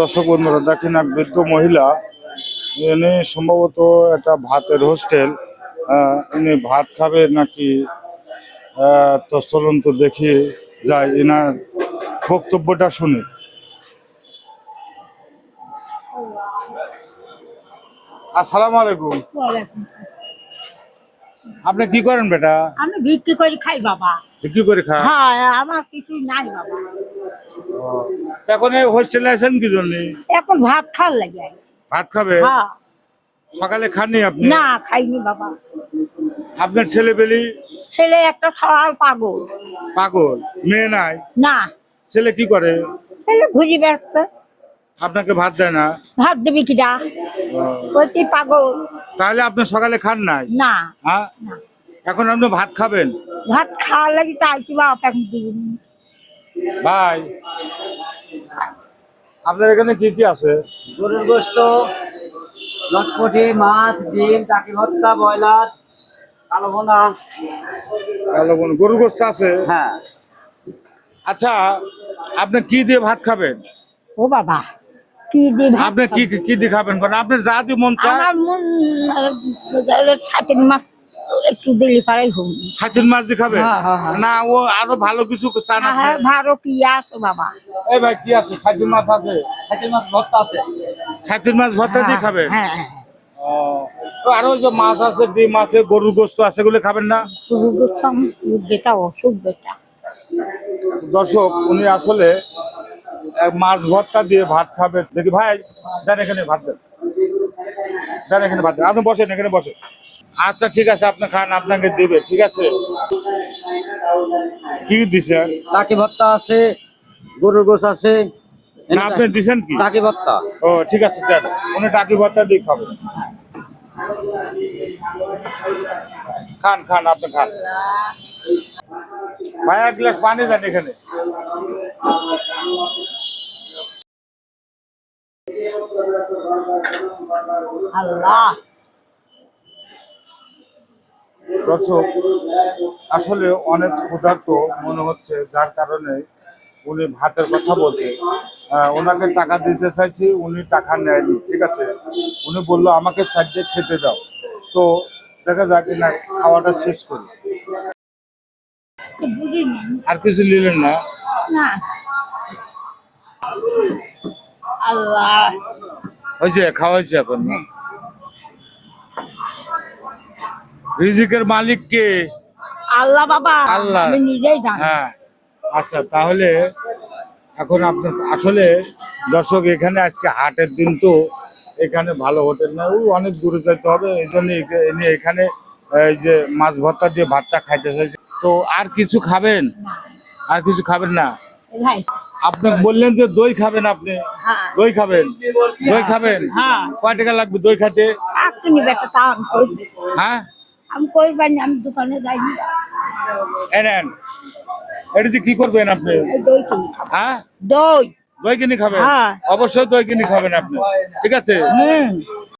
দর্শক বন্ধুরা, দেখেন এক বৃদ্ধ মহিলা, ইনি সম্ভবত একটা ভাতের হোস্টেল ইনি ভাত খাবে নাকি তো চলুন তো দেখি, যাই এনার বক্তব্যটা শুনি আসসালামু আলাইকুম। আপনি কি করেন বেটা? আমি বিক্রি করে খাই বাবা। কি করে খান? হ্যাঁ আমার কিছু নাই বাবা। এখন হোস্টেলে আছেন কি জন্য? এখন ভাত খাওয়ার লাগে। ভাত খাবে? হ্যাঁ। সকালে খাননি আপনি? না খাইনি বাবা। আপনার ছেলে পেলি? ছেলে একটা খাওয়ার পাগল। পাগল? মেয়ে নাই? না। ছেলে কি করে? ছেলে ঘুরি বেড়াচ্ছে। আপনাকে ভাত দেয় না? ভাত দেবে ও, ওই পাগল। তাহলে আপনি সকালে খান নাই? না। হ্যাঁ? না। এখন আপনি ভাত খাবেন? ভাত খাওয়ার লাগে চাইছি বাবা এখন দিন। ভাই আপনার এখানে কি কি আছে? গরুর গোস্ত লটপটি মাছ ডিম টাকি ভর্তা ব্রয়লার কালো ভোনা। কালো বোন গরুর গোস্ত আছে? হ্যাঁ। আচ্ছা আপনি কি দিয়ে ভাত খাবেন? ও বাবা কি দিয়ে ভাত আপনি কি কি দিয়ে খাবেন কারণ আপনার যা দিয়ে মন চায় আমার মন ছাতের মাছ একটু দিলে পারাই হোক। ছাতির মাছ দিয়ে খাবে? হ্যাঁ, হ্যাঁ, হ্যাঁ। না ও আরও ভালো কিছু চান হ্যাঁ ভালো কি আছে বাবা? এই ভাই কি আছে? ছাতির মাছ আছে। মাছ ভর্তা আছে। ছাতির মাছ ভর্তা দিয়ে খাবেন হ্যাঁ ও, আরও যে মাছ আছে ডিম আছে গরুর গোস্ত আছে এগুলো খাবেন না? শুরু করছাম বেটা অসুখ বেটা। দর্শক উনি আসলে মাছ ভর্তা দিয়ে ভাত খাবে। দেখি ভাই দেন এখানে ভাত দেন। দেন এখানে ভাত দেন। আপনি বসেন এখানে বসেন। আচ্ছা ঠিক আছে আপনি খান আপনাকে দেবে ঠিক আছে? কি দিছে? টাকি ভর্তা আছে গরুর গোস আছে। না আপনি দিছেন কি? টাকি ভর্তা। ও ঠিক আছে দেন। উনি টাকি ভর্তা দিয়ে খাবে। খান খান আপনি খান। ভাই এক গ্লাস পানি দেন এখানে। আল্লাহ। দর্শক আসলে অনেক ক্ষুধার্ত মনে হচ্ছে যার কারণে উনি ভাতের কথা বলছে। ওনাকে টাকা দিতে চাইছি উনি টাকা নেয়নি ঠিক আছে? উনি বলল আমাকে চারটে খেতে দাও। তো দেখা যাক না খাওয়াটা শেষ করি। আর কিছু নিলেন না? না। আল্লাহ। হয়েছে খাওয়া হয়েছে এখন রিজিকের মালিক কে? আল্লাহ বাবা আল্লাহ। আমি নিজেই জানি। হ্যাঁ। আচ্ছা তাহলে এখন আপনার আসলে দর্শক এখানে আজকে হাটের দিন তো এখানে ভালো হোটেল না। ও অনেক দূরে যেতে হবে এই জন্য এনে এখানে এই যে মাছ ভর্তা দিয়ে ভাতটা খাইতে চাইছে। তো আর কিছু খাবেন? আর কিছু খাবেন না? ভাই আপনি বললেন যে দই খাবেন আপনি। হ্যাঁ। দই খাবেন? দই খাবেন? হ্যাঁ। কয় টাকা লাগবে দই খাতে? হ্যাঁ? আমি করবেন আমি দোকানে যাইনি এনেন এটাতে কি করবেন আপনি? দই কিনে হ্যাঁ? দই। দই কিনে খাবেন? হ্যাঁ। অবশ্যই দই কিনে খাবেন আপনি। ঠিক আছে?